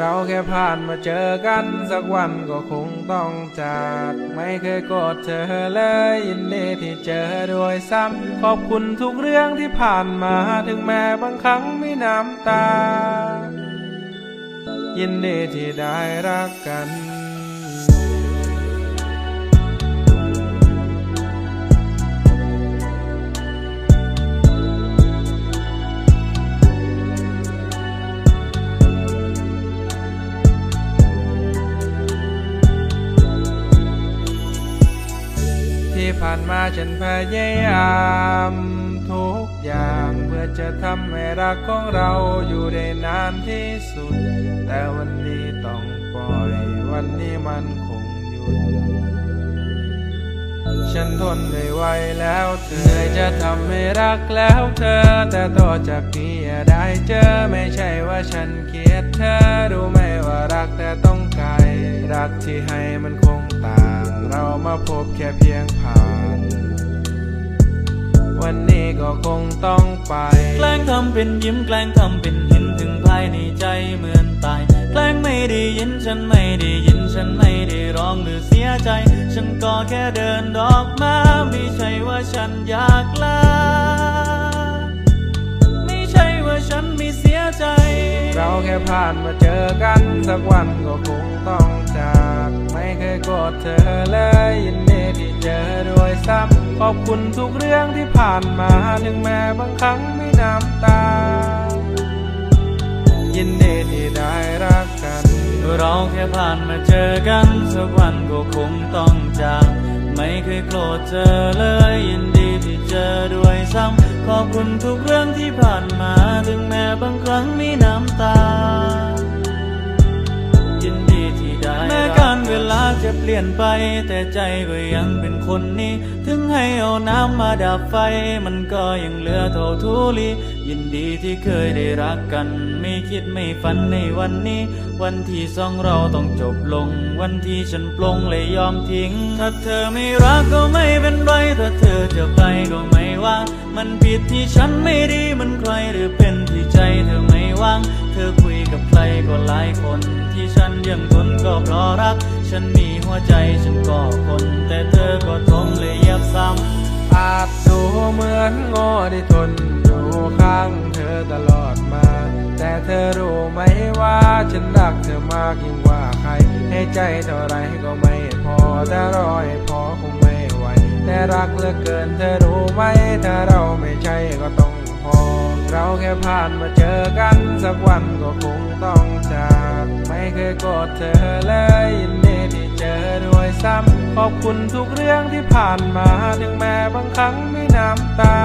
เราแค่ผ่านมาเจอกันสักวันก็คงต้องจาก ไม่เคยโกรธเธอเลยยินดีที่เจอด้วยซ้ำขอบคุณทุกเรื่องที่ผ่านมาถึงแม้บางครั้งมีน้ำตา ยินดีที่ได้รักกัน ผ่านมาฉันพยายามทุกอย่างเพื่อจะทำให้รักของเราอยู่ได้นานที่สุด แต่วันนี้ต้องปล่อยวันนี้มันคงหยุด ฉันทนไม่ไหวแล้วเธอจะทำให้รักแล้วเธอ แต่ต่อจากนี้อย่าได้เจอไม่ใช่ว่าฉันเกลียดเธอรู้ไหมว่ารักแต่ต้องไกลรักที่ให้มันค เรามาพบแค่เพียงผ่าน วันนี้ก็คงต้องไป แกล้งทำเป็นยิ้มแกล้งทำเป็นเห็นถึงภายในใจเหมือนตาย แกล้งไม่ได้ยินฉันไม่ได้ยินฉันไม่ได้ร้องหรือเสียใจ ฉันก็แค่เดินดอกมาไม่ใช่ว่าฉันอยากลา แค่ผ่านมาเจอกันสักวันก็คงต้องจาก ไม่เคยโกรธเธอเลยยินดีที่เจอด้วยซ้ำขอบคุณทุกเรื่องที่ผ่านมาถึงแม้บางครั้งมีน้ำตา ยินดีที่ได้รักกัน เราแค่ผ่านมาเจอกันสักวันก็คงต้องจาก ไม่เคยโกรธเธอเลยยินดีที่เจอด้วยซ้ำขอบคุณทุกเรื่องที่ผ่านมา ถึงแม้บางครั้งมีน้ำตา แม้การเวลาจะเปลี่ยนไป แต่ใจก็ยังเป็นคนนี้ ถึงให้เอาน้ำมาดับไฟ มันก็ยังเหลือเท่าทุลี ยินดีที่เคยได้รักกัน ไม่คิดไม่ฝันในวันนี้ วันที่สองเราต้องจบลง วันที่ฉันปลงเลยยอมทิ้ง ถ้าเธอไม่รักก็ไม่เป็นไร ถ้าเธอจะไปก็ไม่ว่า มันผิดที่ฉันไม่ดี มันใครหรือเป็นที่ใจเธอไม่ว่าง เธอคุย กับใครก็หลายคน ที่ฉันยังทนก็เพราะรัก ฉันมีหัวใจฉันก็คน แต่เธอก็ทมเลยยับซ้ำอาจดูเหมือนโง่ที่ทนอยู่ข้างเธอตลอดมา แต่เธอรู้ไหมว่าฉันรักเธอมากยิ่งกว่าใคร ให้ใจเท่าไรก็ไม่พอแต่รอให้พอคงไม่ไหวแต่รักเหลือเกินเธอรู้ไหมถ้าเราไม่ใช่ก็ต้อง เราแค่ผ่านมาเจอกันสักวันก็คงต้องจาก ไม่เคยโกรธเธอเลยยินดีที่เจอด้วยซ้ำขอบคุณทุกเรื่องที่ผ่านมา ถึงแม้บางครั้งมีน้ำตา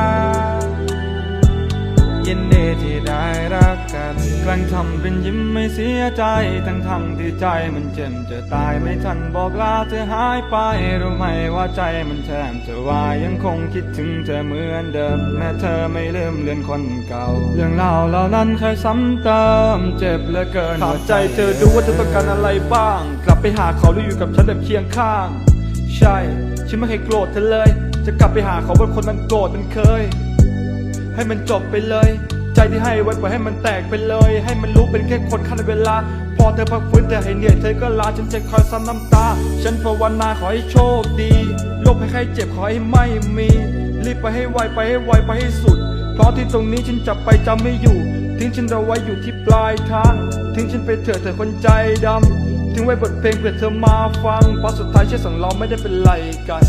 ยินดีที่ได้รักกันกลั้งทำเป็นยิ้มไม่เสียใจ ทั้งทั้งที่ใจมันเจ็บจะตายไม่ทันบอกลาเธอหายไปรู้ไหมว่าใจมันแทบจะวายยังคงคิดถึงเธอเหมือนเดิม แม้เธอไม่ลืมเลือนคนเก่าเรื่องราวเหล่านั้นเคยซ้ำเติมเจ็บเหลือเกินถามใจเธอดูว่าเธอต้องการอะไรบ้าง กลับไปหาเขาหรืออยู่กับฉันแบบเคียงข้าง ใช่ฉันไม่เคยโกรธเธอเลย จะกลับไปหาเขาเป็นคนมันโกรธมันเคย ให้มันจบไปเลย ใจที่ให้ไว้ปล่อยให้มันแตกไปเลย ให้มันรู้เป็นแค่คนขั้นเวลา พอเธอพักฟื้นแต่ให้เหนื่อยเธอก็ลาฉันจะคอยซ้ำน้ำตา ฉันภาวนาขอให้โชคดีโรคภัยไข้เจ็บขอให้ไม่มี รีบไปให้ไวไปให้ไวไปให้สุด เพราะที่ตรงนี้ฉันจับไปจำไม่อยู่ ทิ้งฉันเอาไว้อยู่ที่ปลายทาง ทิ้งฉันไปเถอะเธอคนใจดำ ทิ้งไว้บทเพลงเพื่อเธอมาฟังเพราะสุดท้ายเชื่อสองเราไม่ได้เป็นไรกัน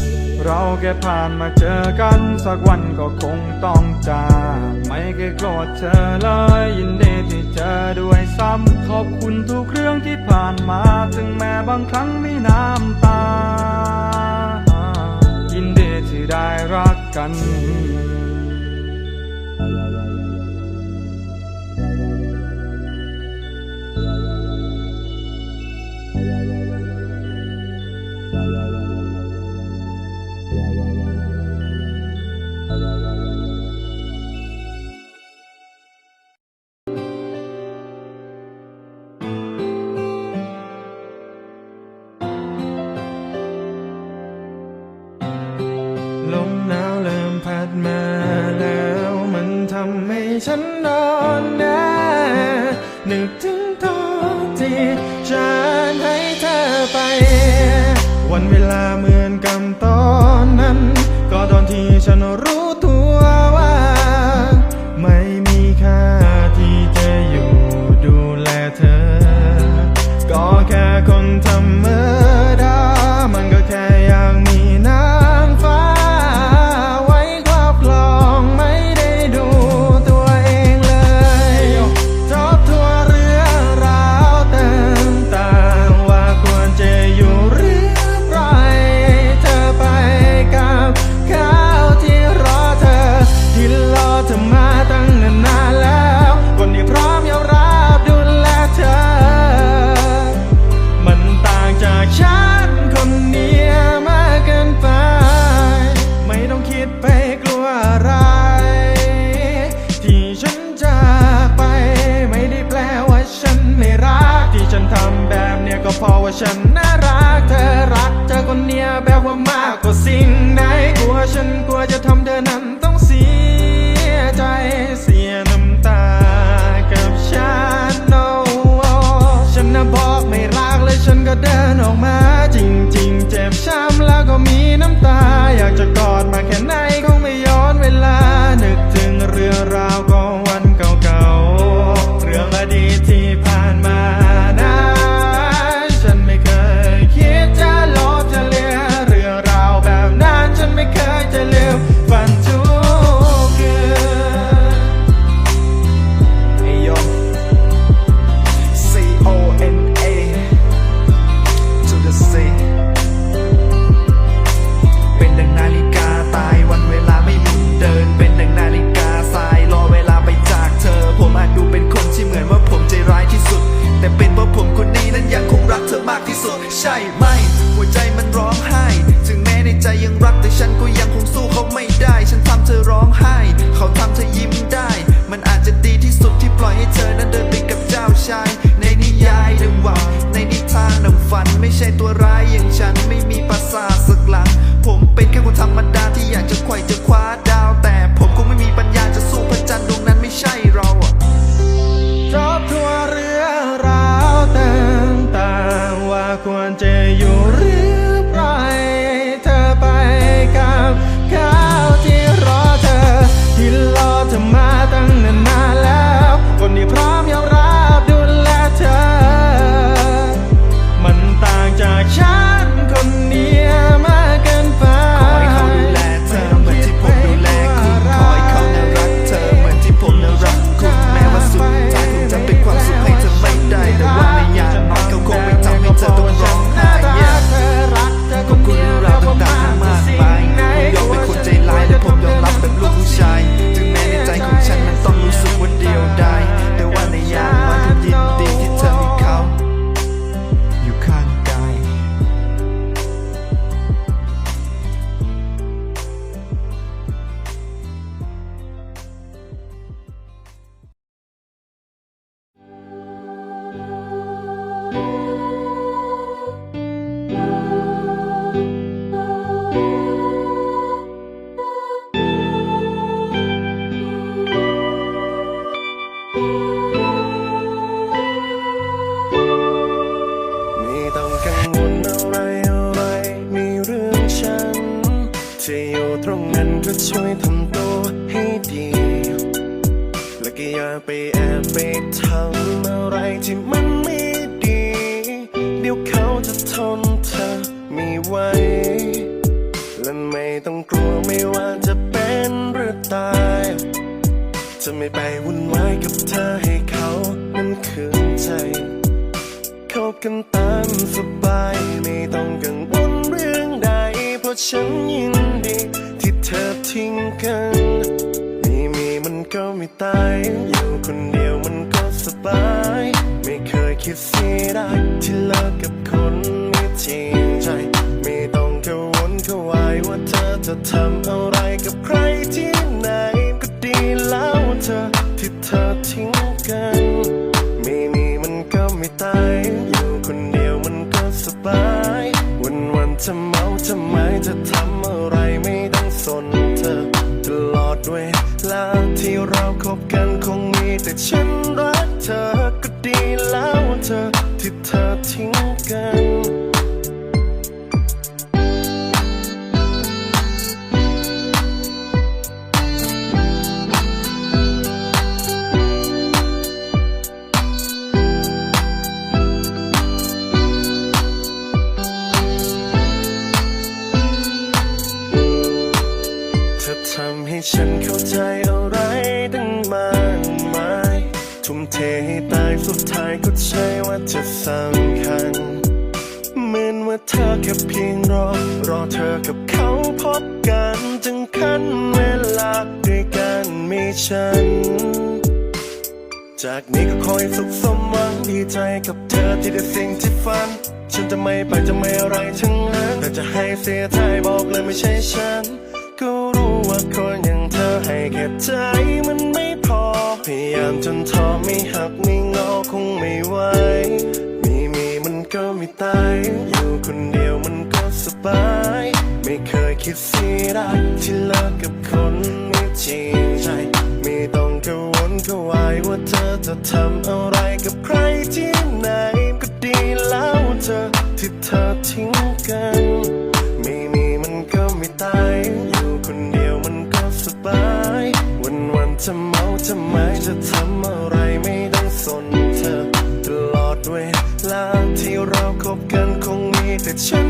เราแค่ผ่านมาเจอกัน สักวันก็คงต้องจากไม่เคยโกรธเธอเลย ยินดีที่เจอด้วยซ้ำขอบคุณทุกเรื่องที่ผ่านมา ถึงแม้บางครั้งมีน้ำตา ยินดีที่ได้รักกัน ลมหนาวเริ่มพัดมาแล้วมันทำให้ฉันนอนแน่นึกถึงตอนที่ฉันให้เธอไป วันเวลามือ ฉันน่ารักเธอรักเธอคนเนี้ยแบบว่ามากกว่าสิ่งไหนกลัวฉันกลัวจะทำเธอนั้นต้องเสียใจเสียน้ำตากับฉันโอ้ฉันน่ะบอกไม่รักเลยฉันก็เดินออกมา จริง ๆ เจ็บช้ำแล้วก็มีน้ำตา จะทนเธอไม่ไหว และไม่ต้องกลัวไม่ว่าจะเป็นหรือตาย จะไม่ไปวุ่นวายกับเธอให้เขานั้นคืนใจคบกันตามสบายไม่ต้องกังวลเรื่องใด เพราะฉันยินดีที่เธอทิ้งกันไม่มีมันก็ไม่ตาย อยู่คนเดียวมันก็สบาย ไม่เคยคิดเสียดายที่เลิกกับคน จะเมาจะไมจะทำอะไรไม่ต้องสนเธอ ตลอดเวลาที่เราคบกันคงมีแต่ฉันรักเธอก็ดีแล้วเธอที่เธอทิ้งกัน เพียงรอ รอเธอกับเขาพบกันจึงขั้นเวลาด้วยกันมีฉัน จากนี้ก็คอยสุขสมหวังดีใจกับเธอที่ได้สิ่งที่ฝัน ฉันจะไม่ไปจะไม่อะไรทั้งนั้นแต่จะให้เสียใจบอกเลยไม่ใช่ฉัน ก็รู้ว่าคนอย่างเธอให้แค่ใจมันไม่พอ พยายามจนท้อไม่หักไม่งอคงไม่ไหว ไม่ตาย อยู่คนเดียวมันก็สบาย ไม่เคยคิดเสียดายที่เลิกกับคนไม่จริงใจ ไม่ต้องกังวลกังวายว่าเธอจะทำอะไรกับใครที่ไหนก็ดีแล้วเธอที่เธอทิ้งกัน ไม่มีมันก็ไม่ตาย อยู่คนเดียวมันก็สบาย วันวันจะเมาจะหมจะทำอะไร งมี